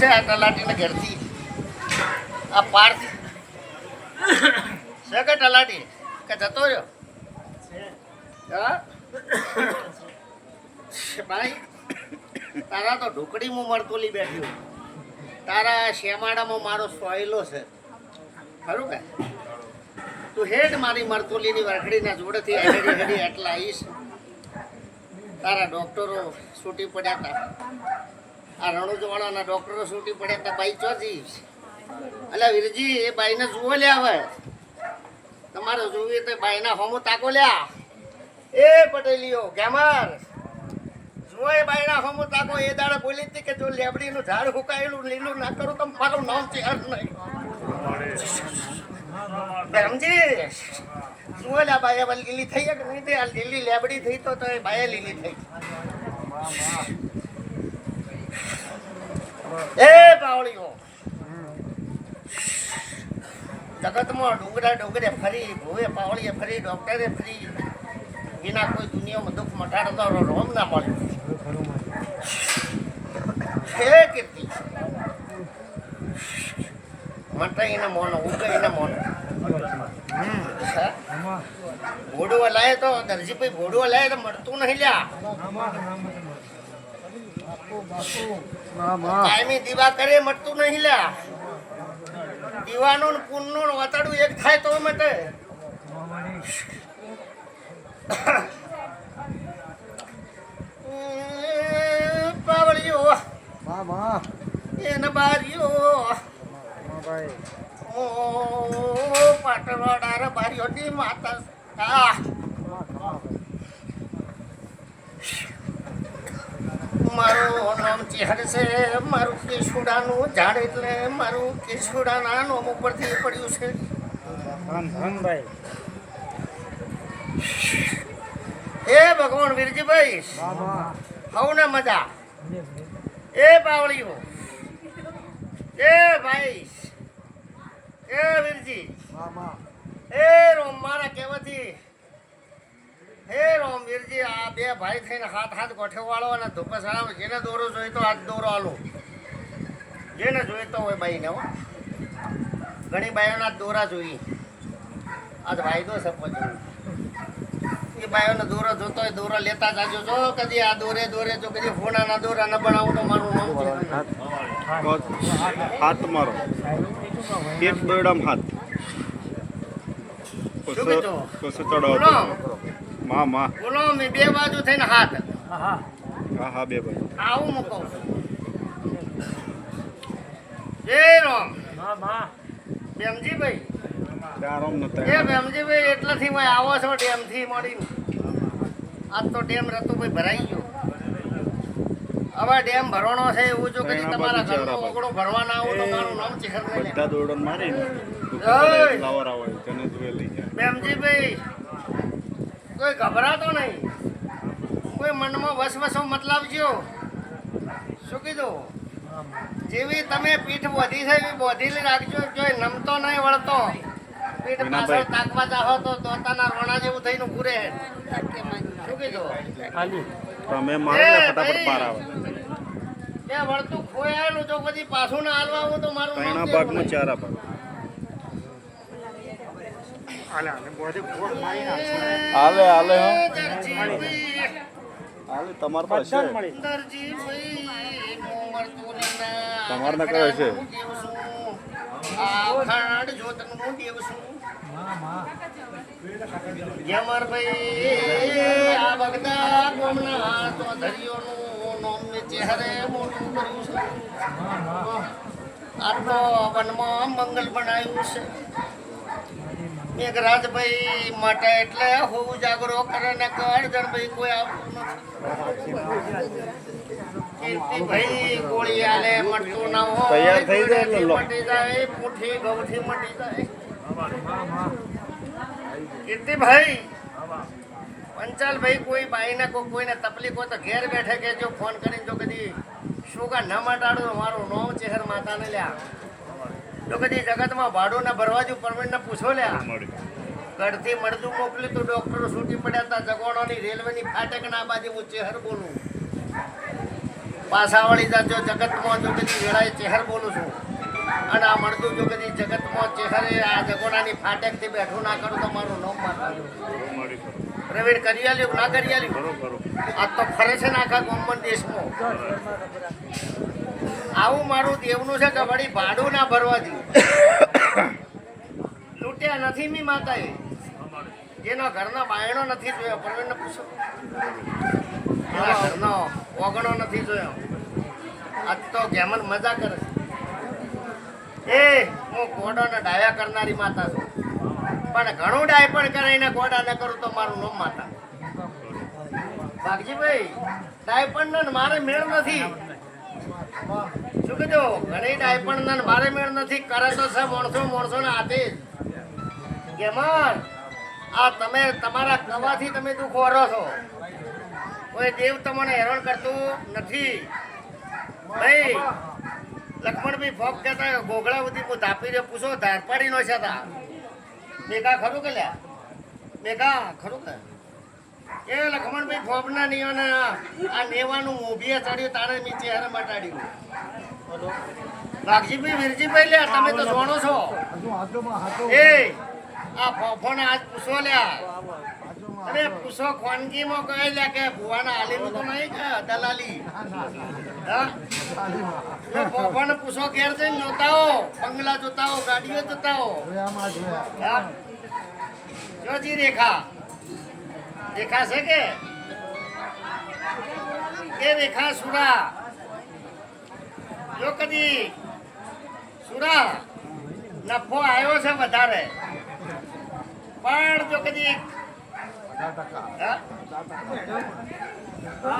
છે આ તલાટીને ઘેરથી. આ પારથી છે કે તલાટી? કે જતો રહ્યો? હા? ભાઈ તારા તો ઢોકળીમાં મરતોલી બેઠ્યું તારા શેમાડામાં મારો સોયલો છે. ખરું કે? તું હેડ મારી મરતોલીની વરખડીના જોડેથી હેડી હેડી એટલા આવીશ. તારા ડોક્ટરો છૂટી પડ્યા હતા આ રણુજવાળાના ડોક્ટરો છૂટી પડે તો બાઈ ચોથી અલ્યા વીરજી, એ બાઈને જુઓ લે હવે. તમારે જોવી તો બાઈના હોમો તાકો લ્યા એ પટેલીઓ, ગેમર. જુઓ એ બાઈના હોમો તાકો. એ દાડે બોલી હતી કે જો લેબડીનું ઝાડ હુકાયેલું, લીલું ના કરું તો મારું નામ ચેર નહીં. બેરમજી જુઓ લ્યા બાઈ હવે લીલી થઈ કે નહીં આ લીલી લેબડી થઈ તો તો એ બાઈએ લીલી થઈ. એ પાવળીઓ જગતમાં ડુંગરા ડુંગરે ફરી, ભૂએ પાવળીએ ફરી, ડોક્ટરે ફરી. વિના કોઈ દુનિયામાં દુઃખ મટાડતો રોમ ના મળે. હે કીર્તિ. મટાઈને મોન મોનો. મોન ભોડવો લાય તો, દરજીભાઈ ભોડવો લાય તો મળતું નહીં લ્યા. કાયમી દીવા કરે મળતું નહીં લ્યા દીવાનું ને પુનનું વતાડું એક થાય તો મટે એ મામા એને બારીઓ. ઓ પાટણવાડા બારીઓની માતા આ નામ છે મારું કેસુડાનું ઝાડ એટલે મારું કેસુડાના નોમ ઉપરથી પડ્યું છે. એ ભગવાન વીરજીભાઈ હવને મજા. એ પાવળીઓ એ ભાઈ. એ વીરજી. એ રોમ મારા કહેવાથી હે રોમ વીરજી આ બે ભાઈ થઈને હાથ હાથ ગોઠે વાળો અને ધુપસ વાળો જેને દોરો જોઈતો હાથ દોરો આલો. જેને જોઈતો હોય બાઈને હો. ઘણી બાઈઓના દોરા જોઈ આજ વાયદો છે પછી એ બાયોનો દોરો જોતો હોય દોરો લેતા જાજો જો કદી આ દોરે દોરે જો કદી ફોનાના દોરા ન બનાવું તો મારું નામ હાથ મારો. એક દોડામ હાથ. શું કીધું? કસો ચડાવતો માં માં. બોલો મે બે બાજુ થઈને હાથ. હા હા બે બાજુ. આવું હું કહું જય રામ. બેમજીભાઈ ત્યાં નતા એ બેમજીભાઈ એટલાથી મેં આવો છો ડેમથી મળીને. આજ તો ડેમ રતુભાઈ ભરાઈ ગયો. હવે ડેમ ભરવાનો છે એવું જો કદી તમારા ઘરનો ઓગણો ભરવા ભરવાના આવું તો મારું નામ ચિહર નહીં બધા દોડન મારી ઓય! ફ્લાવર આવે તને જોઈ લઈ ગયા બેમજીભાઈ કોઈ ગભરાતો નહીં. કોઈ મનમાં વસવસો મતલબ જો શું કીધું? જેવી તમે પીઠ બોધી છે એવી બોધી રાખજો. જો એ નમતો નહીં વળતો પીઠ. પાછળ તાકવા ચાહો તો દોતાના રોણા જેવું થઈને પૂરે શું કીધું? તમે મારે ને ફટાફટ પાર આવે. એ વળતું ખોયાયેલું જો પછી પાછું ના હાલવા આવું તો મારું ત્રણા ભાગમાં? ચારા ભાગ. હાલે હાલે હાલે તમાર દરજીભાઈ, મોમરતુલીના તમારે ના કરે છે. હું દેવ છું. આ બગદા ગોમના ચૌધરીઓનું નામ મેં ચહેરે મોટું કર્યું છે. આ તો વનમાં મંગલ બનાવ્યું છે. મેઘરાજભાઈ માટે એટલે હું જાગરો કરે ને કરજણભાઈ કોઈ આવતું નથી. કીર્તિભાઈ ગોળી આલે મટતું ના હોય. મટી જાય પૂઠી ગૌઠી મટી જાય. કીર્તિભાઈ પંચાલભાઈ કોઈ બાઈને કોઈ કોઈને તકલીફ હોય તો ઘેર બેઠે કે જો ફોન કરીને જો કદી શું ન મટાડો મારું નવ ચહેર માતાને લ્યા. જો કદી જગતમાં ભાડું ને ભરવાજુ પરમિટ ને પૂછો લ્યા. મળ્યું. ઘરથી મળતું મોકલ્યું તો ડોક્ટરો છૂટી પડ્યા હતા. જગોણોની રેલવેની ફાટક ના બાજુ હું ચહેર બોલું. પાછા વળી જાજો જગતમાં જો કદી વેળાએ ચહેર બોલું છું. અને આ મળતું જો કદી જગતમાં ચહેરે આ જગોડાની ફાટેકથી બેઠું ના કરું તો મારું નામ માતાજો પ્રવીણ કરી આલ્યું ના કરી આલ્યું? આ તો ફરે છે ને આખા કોમન દેશમાં. આવું મારું દેવનું છે કે વળી ભાડું ના ભરવા દઉં લૂંટ્યા નથી મી માતાએ. જેના ઘરનો બાયણો નથી જોયો. પ્રવીણને પૂછો. એના ઘરનો ઓગણો નથી જોયો. આજ તો ગેમન મજા કરે એ, હું કોડોને ડાયા કરનારી માતા છું. પણ ઘણું ડાય પણ કરાઈને ઘોડા ન કરું તો મારું નામ માતા. ભાગજીભાઈ, ડાય પણ મારે મેળ નથી. કીધું, ઘણી ડાયપણ ના મારે મેળ નથી, કરે તો છે, માણસો માણસો ને હાથે જ. કેમર આ તમે, તમારા કવાથી તમે દુઃખ વરો છો. કોઈ દેવ તમને હેરાન કરતું નથી. ભાઈ લક્ષ્મણભાઈ ફોક કહેતા ગોગળા બધી હું ધાપી રહ્યો, પૂછો ધારપાડી નો છે તા. મેઘા, ખરું કે લ્યા? મેઘા, ખરું કે? એ લક્ષ્મણભાઈ ફોપના નિયોને આ નેવાનું મોભીએ ચડ્યું તારે મી ચહેરે મટાડ્યું વાઘજીભાઈ વીરજીભાઈ લ્યા, તમે તો જોણો છો. એ, આ ફોફોને આજ પૂછો લ્યા. અરે પૂછો ખોનગીમાં કહે લ્યા કે ભુવાના આલીનું તો નહીં કે દલાલી? ફોફોને પૂછો ઘેર જઈને જોતા હો બંગલા જોતા હો ગાડીઓ જોતા હો? જોજી રેખા. રેખા છે કે? એ રેખા સુરા. જો કદી સુરા નફો આવ્યો છે વધારે, પણ જો કદી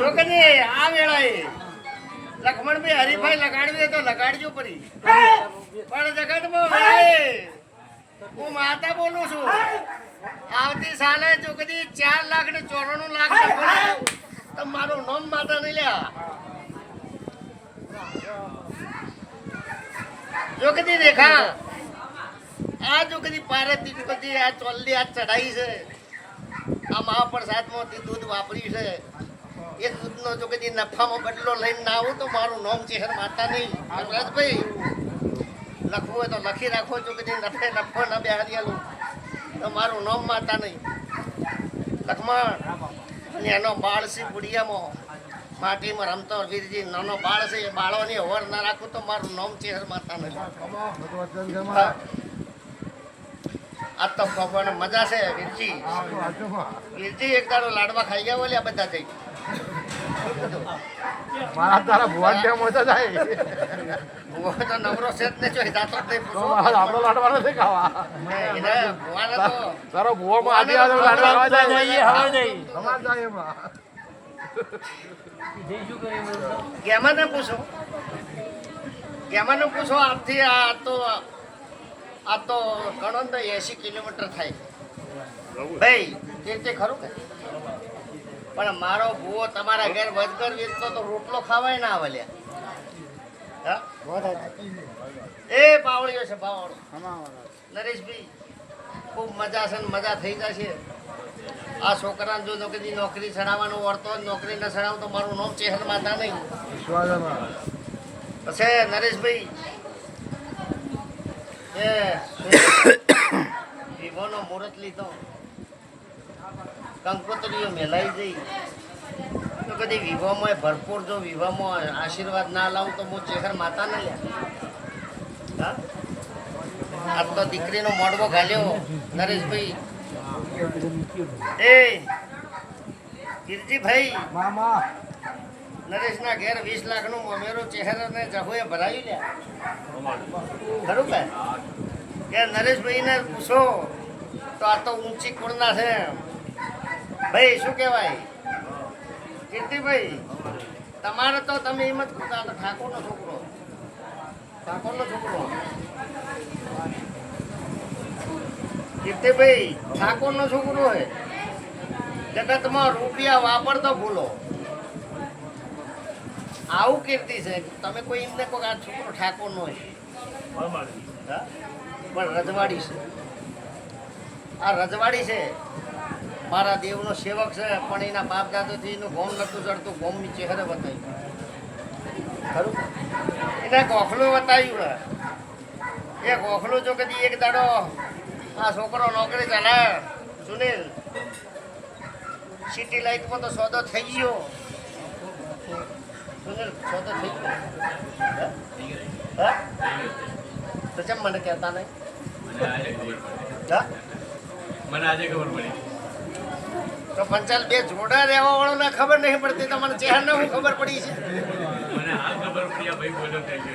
જો કદી આ વેળાએ લખમણભાઈ હરીફાઈ લગાડવી તો લગાડજો પરી પણ જગતમાં હું માતા બોલું છું, આવતી સાલે જો કદી ચાર લાખ ને ચોરાણું લાખ તો મારું નામ માતા નહીં લ્યા. જો કદી દેખા. આ જો કદી પારતી જો કદી આ ચોલ્લી આ ચઢાઈ છે. આ મહાપ્રસાદમાંથી દૂધ વાપર્યું છે. એ દૂધનો જો કદી નફામાં બદલો લઈને આવું તો મારું નામ ચહેર માતા નહીં. ભાઈ લખવું હોય તો લખી રાખો જો કદી નફે નફો ન બેહારી આલું તો મારું નામ માતા નહીં. લખમણ, અને એનો બાળ છે બુડિયામાં માટીમાં રમતો વીરજી નાનો બાળ છે એ બાળોની હોર ના રાખું તો મારું નામ ચેહર માતા નથી આ તો ભગવાન મજા છે વીરજી. વીરજી એક દાડો લાડવા ખાઈ ગયા બોલ્યા બધા જઈ. મારા તારા ભુવન ત્યાં હોય જાય ભુવો તો નવરો છે જ ને જો જાતો જ નહીં પૂછો. આપણો લાડવા નથી ખાવા. એને તો તારો ભુવો આદિ લાડવા જાય. હવે નહીં. સમાજ જાય એમાં. ગેમાને પૂછો? ગેમાને પૂછો? આજથી આ તો આ તો ગણો તો એસી કિલોમીટર થાય. ભાઈ તે તે ખરું કે? પણ મારો ભૂવો તમારા ઘેર વજગર વેચતો તો રોટલો ખાવાય ના આવે લે હા? એ પાવળીઓ છે પાવળો નરેશભાઈ ખૂબ મજા છે ને મજા થઈ જશે. આ છોકરાને જો નોકરી નોકરી ચડાવવાનું વર્તો નોકરી ન ચડાવું તો મારું નામ ચેહર માતા નહીં. પછી નરેશભાઈ. એ વિભોનો મુહૂર્ત લીધો. કંકોત્રીઓ મેલાઈ જઈ તો કદી વિવાહમાં ભરપૂર જો વિવાહમાં આશીર્વાદ ના લાવું તો હું ચેહર માતા ન લે હા? આજ તો દીકરીનો મોડવો ઘાલ્યો નરેશભાઈ. એ કીર્તિભાઈ મામા. નરેશના ઘેર વીસ લાખનું મમેરો ચહેરાને જહોએ ભરાવી લ્યા. ખરું કે કે નરેશભાઈને પૂછો તો આ તો ઊંચી કુળના છે ભાઈ શું કહેવાય? કીર્તિભાઈ તમારે તો તમે એમ જ કહેતા નો ઠાકોરનો છોકરો. ઠાકોરનો છોકરો. કીર્તિભાઈ ઠાકોરનો છોકરો હે જગતમાં રૂપિયા વાપરતો ભૂલો. આવું કીર્તિ છે. તમે કોઈ એમને કહો કે આ છોકરો ઠાકોર નો પણ રજવાડી છે. આ રજવાડી છે. મારા દેવનો સેવક છે, પણ એના બાપ દાદાથી એનું ગોમ નતું ચડતું. ગોમની ચહેરે બતાવ્યું ખરું? એને ગોખલું બતાવ્યું એ ગોખલું જો કદી એક દાડો આ છોકરો નોકરી ચાલે. સુનિલ સિટી લાઈટમાં તો સોદો થઈ ગયો. સુનિલ સોદો થઈ ગયો? તો ચમ મને કહેતા નહીં? મને આજે ખબર પડી. તો પંચાલ બે જોડા રહેવા વાળો ને ખબર નહીં પડતી તમને ચહેરા ને હું ખબર પડી છે મને હાલ ખબર પડી આ ભાઈ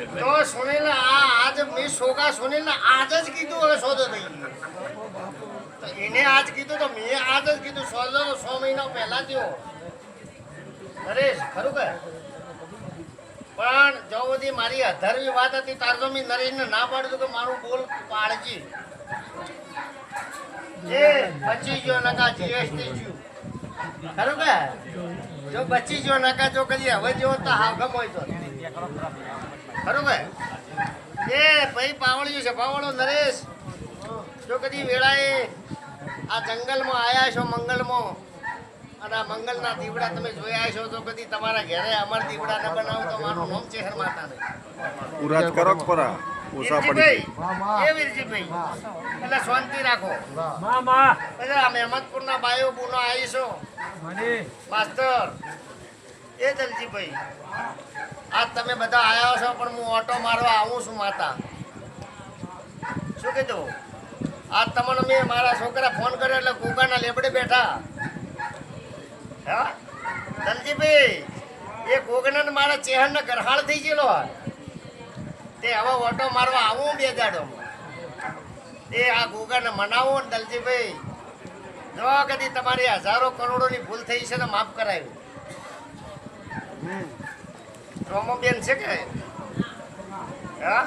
એટલે. તો સુનિલ આજ મેં સોગા સુનિલ આજ જ કીધું હવે સોદો થઈ તો એને આજ કીધું તો મેં આજ જ કીધું સોદો તો સો મહિના પહેલા થયો. નરેશ, ખરું કે? પણ જો બધી મારી અધરવી વાત હતી, તાર તો મેં નરેશને ના પાડ્યું કે મારું બોલ પાડજી. એ બચી ગયો નકા જીએસટી જ્યું ખરું કે? જો બચી જો નકા જો કદી હવે જો તો હાવ ગમોય તો. ખરું કે એ ભાઈ પાવળિયું છે પાવળો નરેશ. જો કદી વેળાએ આ જંગલમાં આયા છો મંગલમાં. અને આ મંગલના દીવડા તમે જોયા છો તો કદી તમારા ઘરે અમર દીવડા ન બનાવો તો મારું નામ છે ઉરાજ કરો પરા? ઓછા પડી એ વીરજીભાઈ. એટલે શાંતિ રાખો. એટલે આ મહેમદપુરના બાયો બુનો આવીશો માસ્તર. એ દલજીભાઈ. આજ તમે બધા આવ્યા છો પણ હું ઓટો મારવા આવું છું, માતા. શું કીધું? આજ તમને મેં મારા છોકરા ફોન કર્યો એટલે ગુગાના લેબડે બેઠા. હા? દલજીભાઈ એ ગોગનાને મારા ચહેરને ગરહાળ થઈ ગયેલો. તે હવે ઓટો મારવા આવું બે દાડો એ આ ગોગાને મનાવો ને દલજીભાઈ જો કદી તમારી હજારો કરોડોની ભૂલ થઈ છે ને માફ કરાયું રોમોબેન છે કે? હા?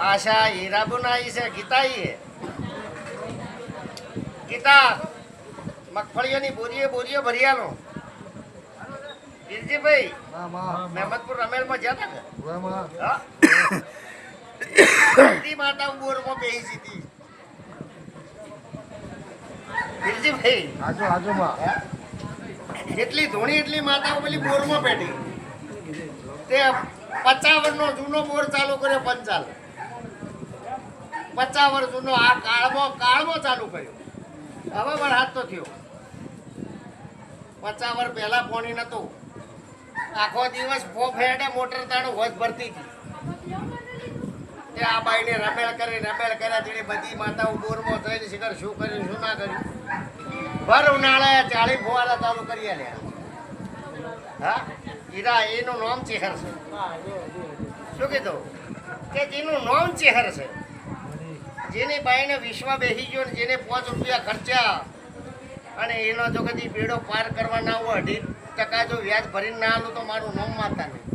આશા હીરાબુના ઈ છે ગીતા એ હે. ગીતા મગફળીઓની બોરીએ બોરીએ ભરી આલો. વીરજીભાઈ મહેમદપુર રમેલમાં જ્યાં હતા હા? બધી માતા બોરમાં બેસી હતી વીરજીભાઈ આજુ આજુમાં જેટલી ધૂણી, એટલી માતાઓ પેલી બોરમાં બેઠી તે પચાસ નો જૂનો બોર ચાલુ કર્યો, પંચાલ. પચાવર જૂનો, આ કાળમાં કાળમાં ચાલુ કર્યો. હવે પણ હાથ તો થયો. પચાવર પહેલા પોણી નતું. આખો દિવસ ફો હેડે મોટર તાણું વધ ભરતી હતી. તે આ બાઈને રમેલ કરી, રમેલ કર્યા જેની બધી માતાઓ બોરમાં થઈને શિખર શું કર્યું, શું ના કર્યું. ભર ઉનાળે ચાલી ફુવારા ચાલુ કરી આલ્યા હા? ઈરા એનું નામ ચેહર છે. શું કીધું? કે જેનું નામ ચેહર છે. જેની બાઈને વિશ્વ બેસી ગયો ને જેને પાંચ રૂપિયા ખર્ચ્યા. અને એનો જો કદી બેડો પાર કરવા ના હોય, અઢી ટકા જો વ્યાજ ભરીને ના આલું તો મારું નામ માતા નહીં.